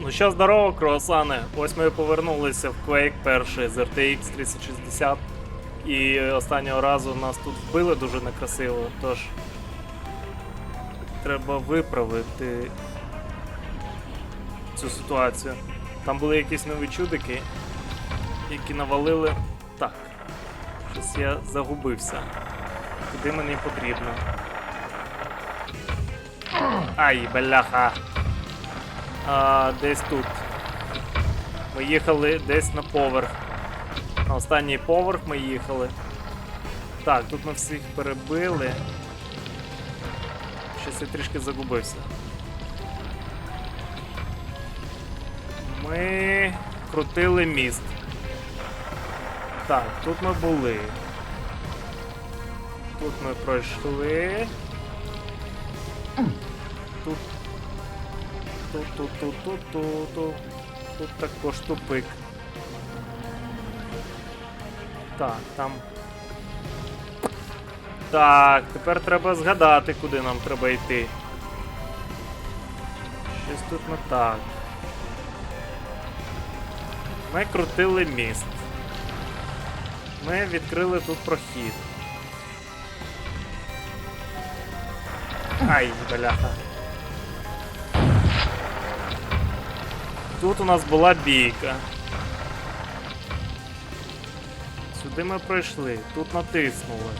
Ну що, здорово, круасани. Ось ми повернулися в Quake перший з RTX 3060. І останнього разу нас тут вбили дуже некрасиво, тож треба виправити цю ситуацію. Там були якісь нові чудики, які навалили. Так. Я загубився. Куди мені потрібно? Ай, бляха. А, десь тут. Ми їхали десь на поверх. На останній поверх ми їхали. Так, тут ми всіх перебили. Щось я трішки загубився. Ми крутили міст. Так, тут ми були. Тут ми пройшли. Тут. Тут, тут, тут, тут, тут, тут. Тут також тупик. Так, там. Так, тепер треба згадати, куди нам треба йти. Щось тут не так. Ми крутили міст. Ми відкрили тут прохід. Ай, бляха. Тут у нас була бійка. Сюди ми пройшли, тут натиснули.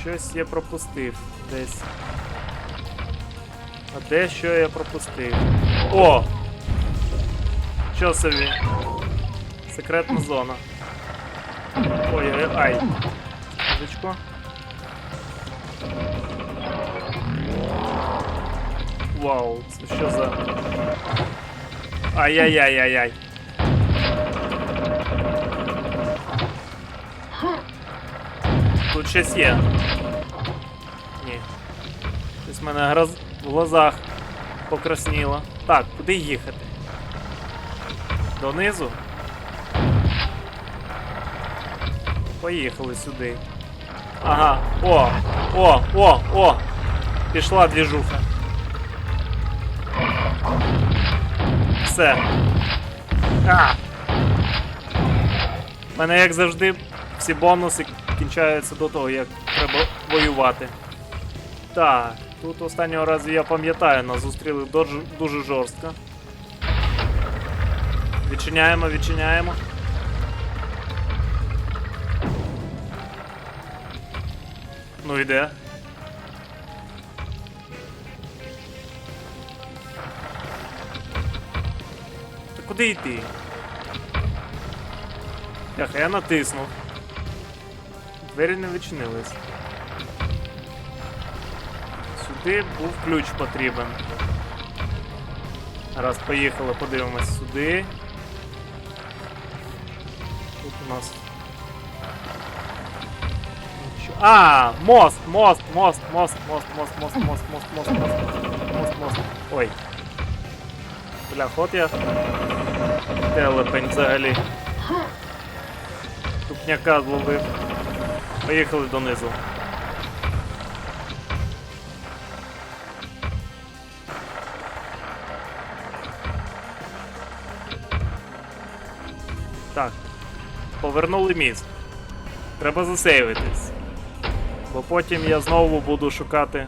Щось я пропустив десь. А де що я пропустив? О! Що собі? Секретна зона. Ой, ой, ай. Секундочку. Вау, це що за. Ай-яй-яй-яй-яй. Тут щось є. Ні. Щось в мене гроз... в глазах покрасніло. Так, куди їхати? Донизу? Поїхали сюди. Ага, о, о, о, о! Пішла двіжуха. Все. А! У мене, як завжди, всі бонуси кінчаються до того, як треба воювати. Так, тут останнього разу я пам'ятаю, нас зустріли дуже, жорстко. Відчиняємо, відчиняємо. Ну іде. Та куди йти? Яха, я натиснув. Двері не відчинились. Сюди був ключ потрібен. Раз, поїхали, подивимось сюди. Нас. А, мост, мост, мост, мост, мост, мост, мост, мост, мост, мост, мост, мост, мост. Ой. Бля, ход я. Телепень взагалі. Тупняка зловив. Поїхали донизу. Повернули міст. Треба засейвитись. Бо потім я знову буду шукати.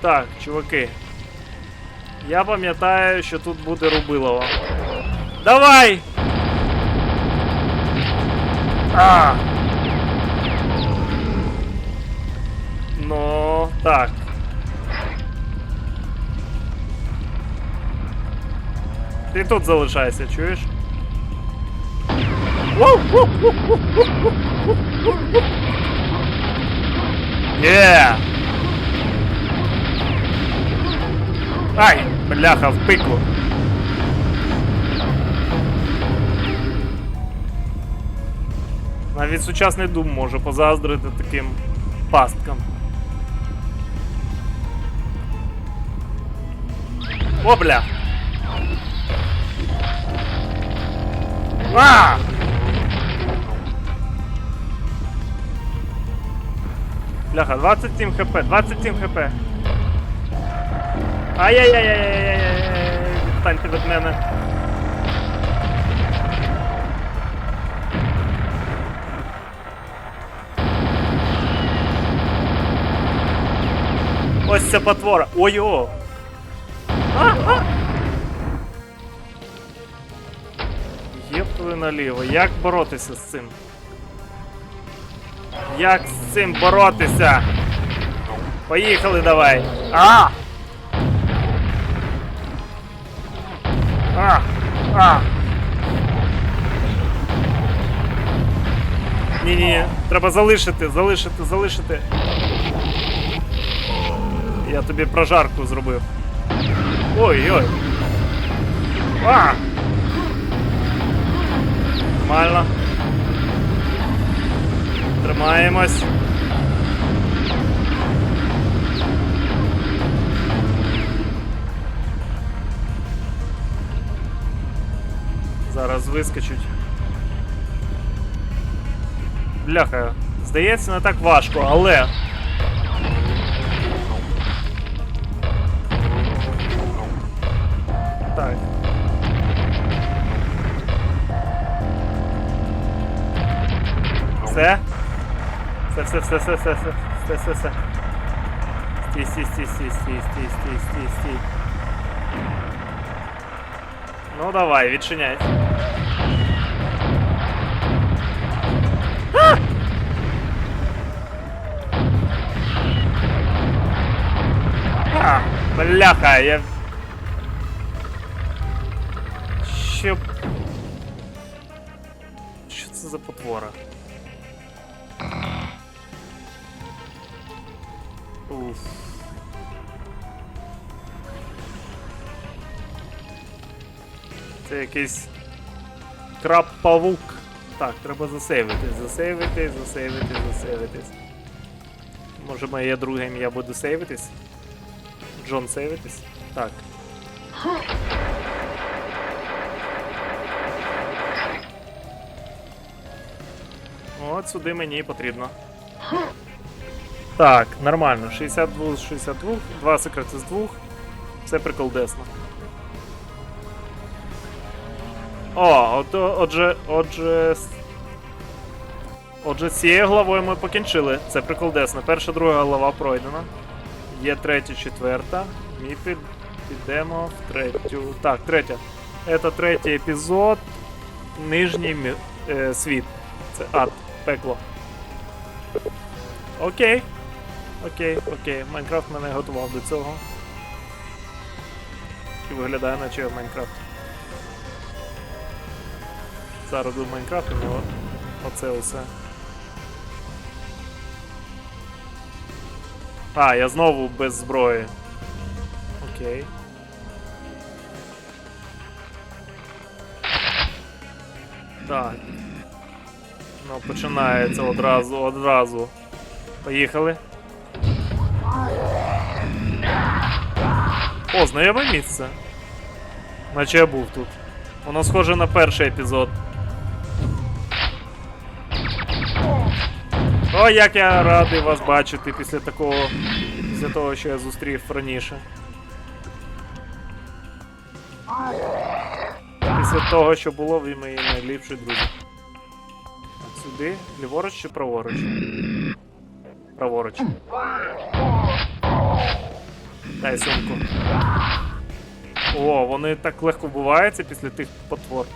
Так, чуваки. Я пам'ятаю, що тут буде рубилово. Давай! А! Ну, так. Ти тут залишайся, чуєш? Є! Ай, бляха, в пику. Навіть сучасний дум може позаздрити таким пасткам. О, бля! А! Бляха, 27 хп, 27 хп. Ай-яй-яй-яй-яй-яй-яй, відстаньте від мене. Ось ця потвора. Ой-о! А-а! Єптли наліво. Як боротися з цим? Як з цим боротися? Поїхали давай. А! А! А! Ні-ні, треба залишити, залишити, залишити. Я тобі прожарку зробив. Ой-ой. А! Нормально. Тримаємось. Зараз вискочуть. Бляха, здається, не так важко, але. Все? Все, все, все, все, все, все, все, все, все. Стій, стій, стій, стій, стій, стій, стій, стій, стій. Ну давай, відчиняй. А! А, бляха, я... Що... Що це за потвора? Уф. Це якийсь краб-павук. Так, треба засейвити, засейвити, засейвити, засейвитись. Може моє друге ім'я буде сейвитись? Джон сейвитись? Так. От сюди мені потрібно. Так, нормально. 62 з 62, 2 секрети з 2. Все приколдесно. О, от, отже, отже. Отже, з цією главою ми покінчили. Це приколдесно. Перша, друга глава пройдена. Є третя, четверта. Ми під, підемо в третю. Так, третя. Це третій епізод. Нижній мі- е, світ. Це ад, пекло. Окей. Окей, окей. Майнкрафт мене готував до цього. І виглядає, наче Майнкрафт. Зараз до Майнкрафт у нього оце усе. А, я знову без зброї. Окей. Так. Ну, починається одразу, одразу. Поїхали. О, знайоме місце. Наче я був тут. Воно схоже на перший епізод. О, як я радий вас бачити після такого. Після того, що я зустрів раніше. Після того, що було, ви мої найліпші друзі. Сюди, ліворуч чи праворуч? Праворуч. Дай сумку. О, вони так легко вбиваються після тих потвор.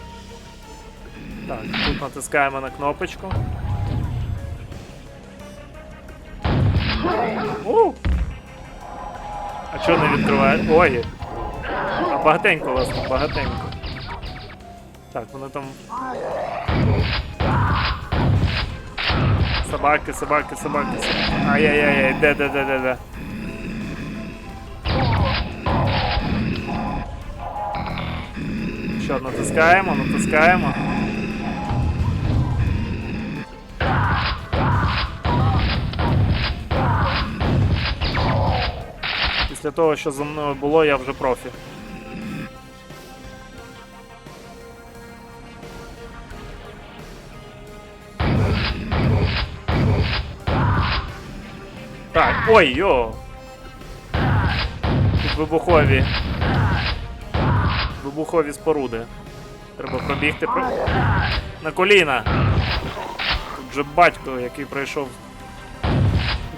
Так, тут натискаємо на кнопочку. У! А чого не відкриває? Ой! А багатенько у вас тут, багатенько. Так, вони там. Собаки, собаки, собаки, собаки. Ай-яй-яй, де, де, де, де, де. Що, натискаємо, натискаємо. Після того, що за мною було, я вже профі. Так, ой, йо! Тут вибухові. Вибухові споруди. Треба пробігти про... на коліна. Тут же батько, який пройшов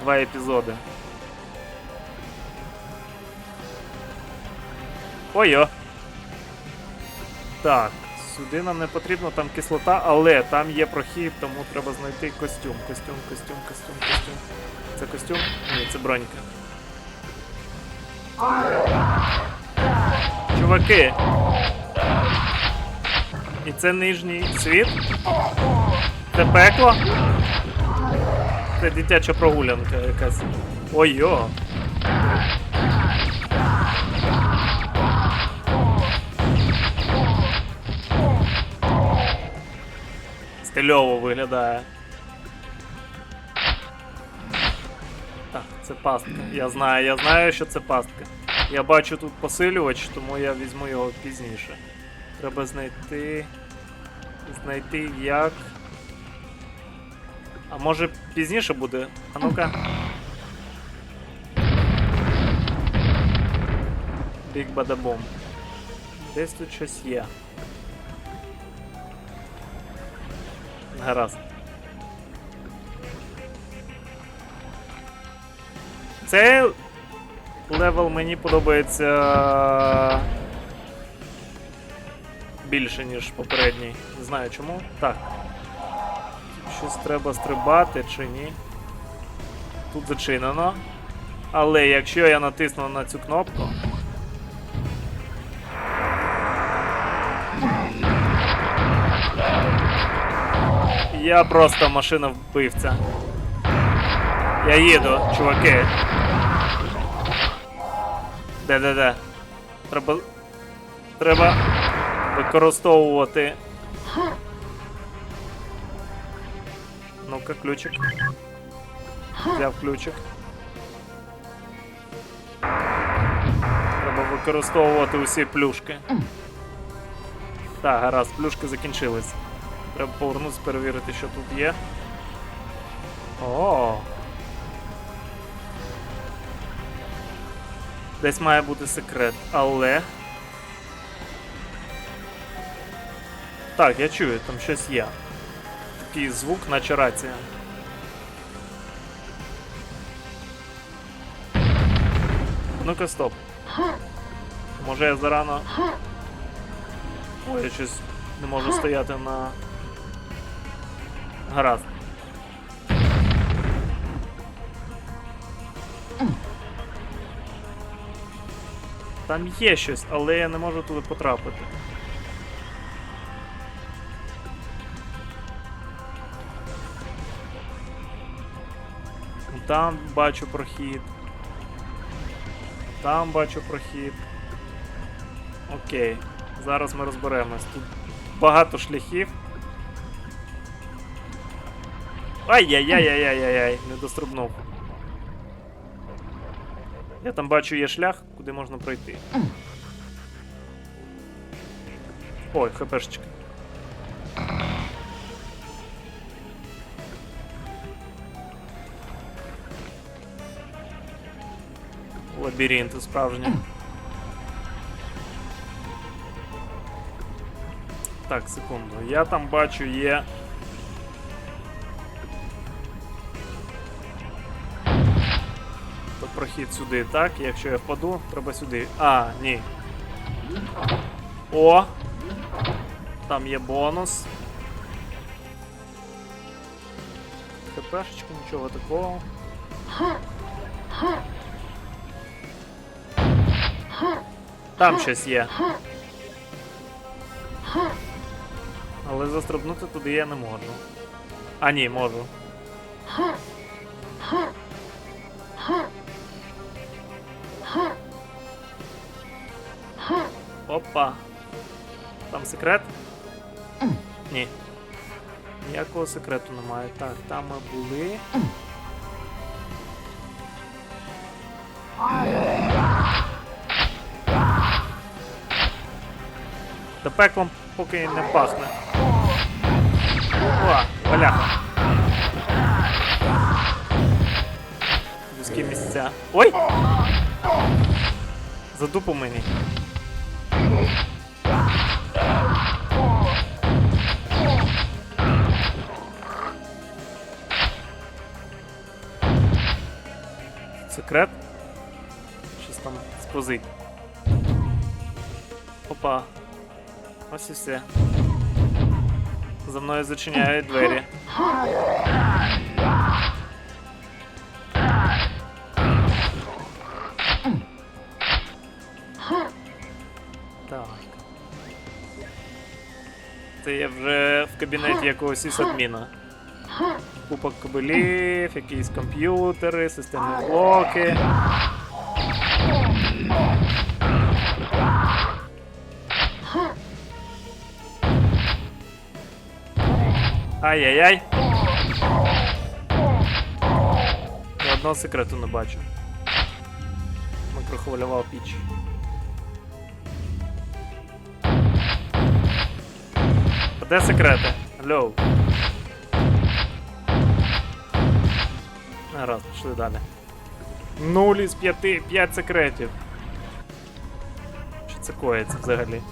два епізоди. Ой-о! Так, сюди нам не потрібно, там кислота, але там є прохід, тому треба знайти костюм. Костюм, костюм, костюм, костюм. Це костюм? Ні, це бронька. Чуваки! І це нижній світ? Це пекло? Це дитяча прогулянка якась. Ой-йо! Стильово виглядає. Так, це пастка. Я знаю, я знаю, що це пастка. Я бачу тут посилювач, тому я візьму його пізніше. Треба знайти. Знайти як. А може пізніше буде? А ну-ка. Біг бадабом. Десь тут щось є. Гаразд. Цей левел мені подобається більше, ніж попередній. Не знаю чому. Так. Щось треба стрибати чи ні. Тут зачинено. Але якщо я натисну на цю кнопку. Я просто машина вбивця. Я їду, чуваки. Де-де-де. Треба. Треба використовувати. Ну-ка, ключик. Взяв ключик. Треба використовувати усі плюшки. Так, гаразд, плюшки закінчились. Треба повернутися, перевірити, що тут є. О. Десь має бути секрет, але. Так, я чую, там щось є. Такий звук, наче рація. Ну-ка, стоп. Може я зарано. Ой, я щось не можу стояти на. Гаразд. Там є щось, але я не можу туди потрапити. Там бачу прохід. Там бачу прохід. Окей. Зараз ми розберемось. Тут багато шляхів. Ай-яй-яй-яй-яй-яй, не дострибнув. Я там бачу є шлях, куди можна пройти. Ой, хпшечка. Лабіринти справжні. Так, секунду. Я там бачу є. Сюди, так? Якщо я впаду, треба сюди. А, ні. О! Там є бонус. ХПшечка, нічого такого. Там щось є. Але застрибнути туди я не можу. А ні, можу. Опа. Там секрет? Ні. Ніякого секрету немає. Так, там ми були. Та пеклом поки не пахне. О, бляха. Вузькі місця. Ой! За дупу мені. Секрет? Щось там спозить. Опа. Ось і все. За мною зачиняють двері. кабінеті якогось ісадміна. Купа кабелів, якісь комп'ютери, системні блоки. Ай-яй-яй. Ні одного секрету не бачу. Микрохвильова піч. Де секрети? Алло. Гаразд, пішли далі. Нуль із п'яти, п'ять секретів. Що це коїться взагалі?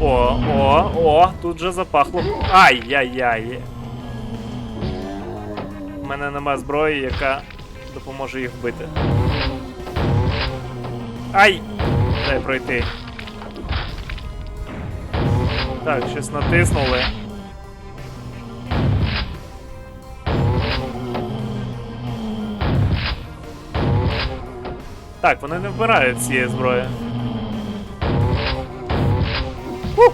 О, о, о, тут же запахло. Ай-яй-яй. У мене нема зброї, яка допоможе їх вбити. Ай! Дай пройти. Так, щось натиснули. Так, вони не вбирають цієї зброї. Ух!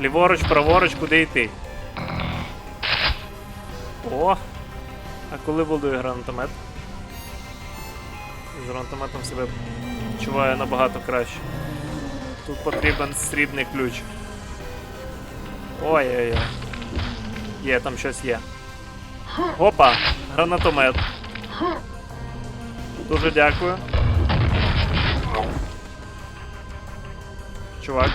Ліворуч, праворуч, куди йти? О! А коли будує гранатомет? З гранатометом себе відчуваю набагато краще. Тут потрібен срібний ключ. Ой-ой-ой. Є, там щось є. Опа! Гранатомет. Дуже дякую. Чувак.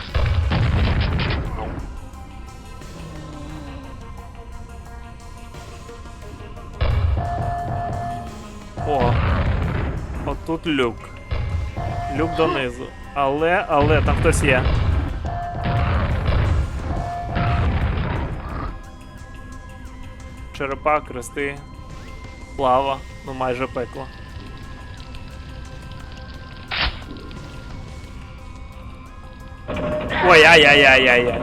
О. Отут люк. Люк донизу. Але, але, там хтось є. Черепа, крести, лава, ну майже пекло. Ой, ай-яй-яй-яй-яй.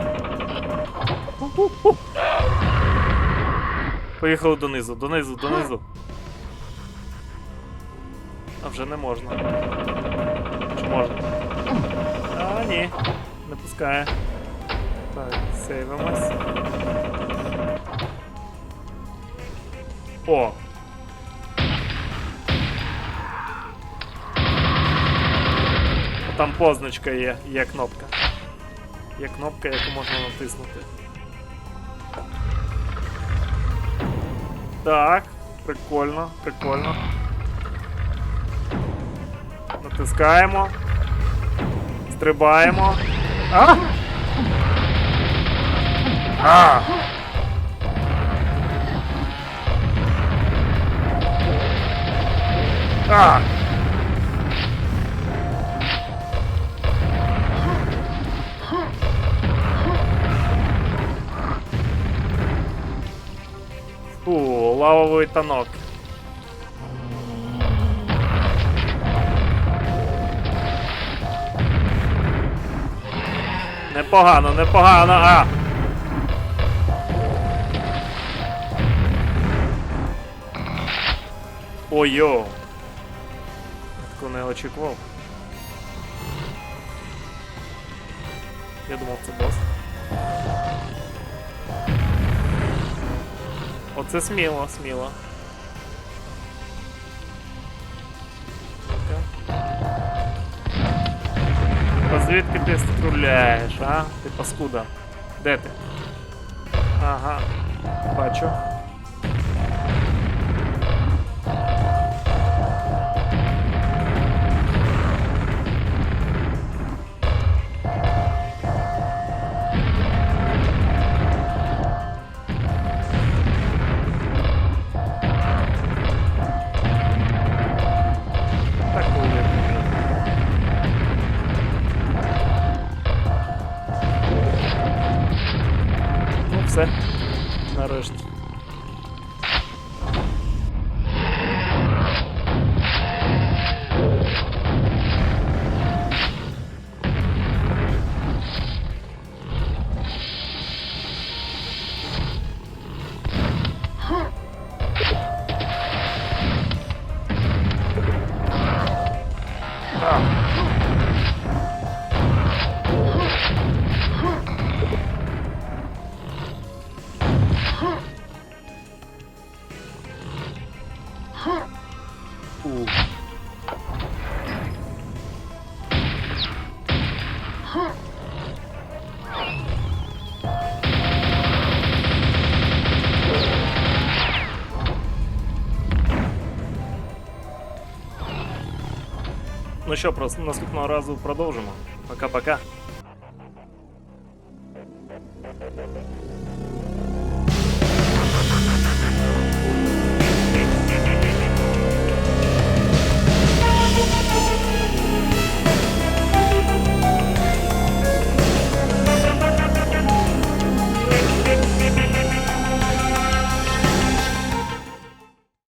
Поїхали донизу, донизу, донизу. А вже не можна. Чи можна? Ні. Так, сейвимось. О! Там позначка є, є кнопка. Є кнопка, яку можна натиснути. Так, прикольно, прикольно. Натискаємо. Стрибаємо. А! А! А! Фу, лавовий танок. Непогано, непогано, а! Ой-йо! Тако не очікував. Я думав, це бос. Оце сміло, сміло. Звідки ти стріляєш, а? Ти паскуда. Де ти? Ага. Бачу. все. Нарешті. Що, наступного разу продовжимо. Пока-пока.